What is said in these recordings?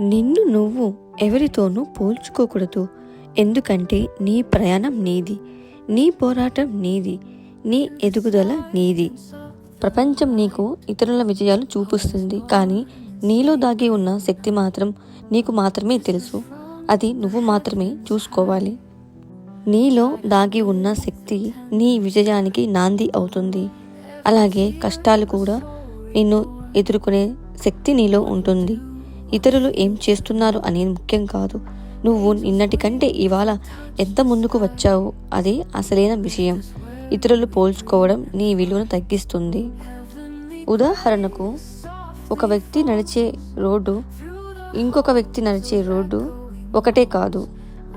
నిన్ను నువ్వు ఎవరితోనూ పోల్చుకోకూడదు. ఎందుకంటే నీ ప్రయాణం నీది నీ పోరాటం నీది నీ ఎదుగుదల నీది. ప్రపంచం నీకు ఇతరుల విజయాలు చూపిస్తుంది. కానీ నీలో దాగి ఉన్న శక్తి మాత్రం నీకు మాత్రమే తెలుసు. అది నువ్వు మాత్రమే చూసుకోవాలి. నీలో దాగి ఉన్న శక్తి నీ విజయానికి నాంది అవుతుంది. అలాగే కష్టాలు కూడా నిన్ను ఎదుర్కొనే శక్తి నీలో ఉంటుంది. ఇతరులు ఏం చేస్తున్నారు అనేది ముఖ్యం కాదు. నువ్వు నిన్నటి కంటే ఇవాళ ఎంత ముందుకు వచ్చావు? అదే అసలైన విషయం. ఇతరులు పోల్చుకోవడం నీ విలువను తగ్గిస్తుంది. ఉదాహరణకు ఒక వ్యక్తి నడిచే రోడ్డు ఇంకొక వ్యక్తి నడిచే రోడ్డు ఒకటే కాదు.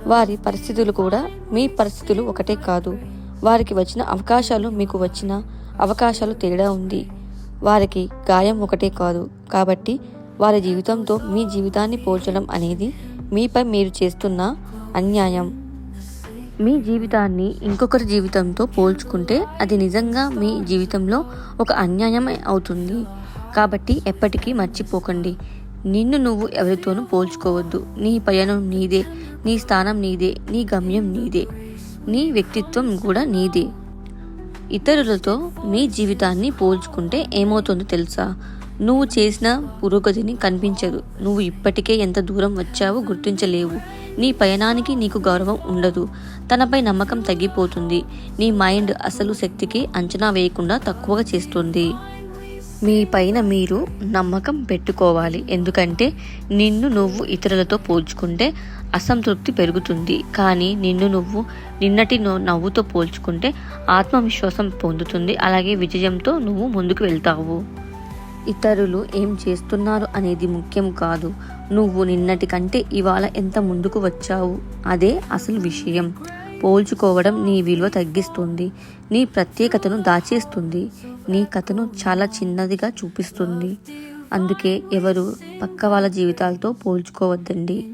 వారి పరిస్థితులు కూడా మీ పరిస్థితులు ఒకటే కాదు. వారికి వచ్చిన అవకాశాలు మీకు వచ్చిన అవకాశాలు తేడా ఉంది. వారికి గాయం ఒకటే కాదు. కాబట్టి వారి జీవితంతో మీ జీవితాన్ని పోల్చడం అనేది మీపై మీరు చేస్తున్న అన్యాయం. మీ జీవితాన్ని ఇంకొకరి జీవితంతో పోల్చుకుంటే అది నిజంగా మీ జీవితంలో ఒక అన్యాయం అవుతుంది. కాబట్టి ఎప్పటికీ మర్చిపోకండి. నిన్ను నువ్వు ఎవరితోనూ పోల్చుకోవద్దు. నీ పయనం నీదే నీ స్థానం నీదే నీ గమ్యం నీదే నీ వ్యక్తిత్వం కూడా నీదే. ఇతరులతో మీ జీవితాన్ని పోల్చుకుంటే ఏమవుతుందో తెలుసా? నువ్వు చేసిన పురోగతిని కనిపించదు. నువ్వు ఇప్పటికే ఎంత దూరం వచ్చావో గుర్తించలేవు. నీ పయనానికి నీకు గౌరవం ఉండదు. తనపై నమ్మకం తగ్గిపోతుంది. నీ మైండ్ అసలు శక్తికి అంచనా వేయకుండా తక్కువగా చేస్తుంది. మీ పైన మీరు నమ్మకం పెట్టుకోవాలి. ఎందుకంటే నిన్ను నువ్వు ఇతరులతో పోల్చుకుంటే అసంతృప్తి పెరుగుతుంది. కానీ నిన్ను నువ్వు నిన్నటి నవ్వుతో పోల్చుకుంటే ఆత్మవిశ్వాసం పొందుతుంది. అలాగే విజయంతో నువ్వు ముందుకు వెళ్తావు. ఇతరులు ఏం చేస్తున్నారు అనేది ముఖ్యం కాదు. నువ్వు నిన్నటి కంటే ఇవాళ ఎంత ముందుకు వచ్చావు? అదే అసలు విషయం. పోల్చుకోవడం నీ విలువ తగ్గిస్తుంది. నీ ప్రత్యేకతను దాచేస్తుంది. నీ కథను చాలా చిన్నదిగా చూపిస్తుంది. అందుకే ఎవరు పక్క వాళ్ళ జీవితాలతో పోల్చుకోవద్దండి.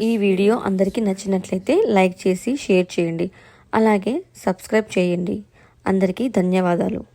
ఈ వీడియో అందరికీ నచ్చినట్లయితే లైక్ చేసి షేర్ చేయండి. అలాగే సబ్స్క్రైబ్ చేయండి. అందరికీ ధన్యవాదాలు.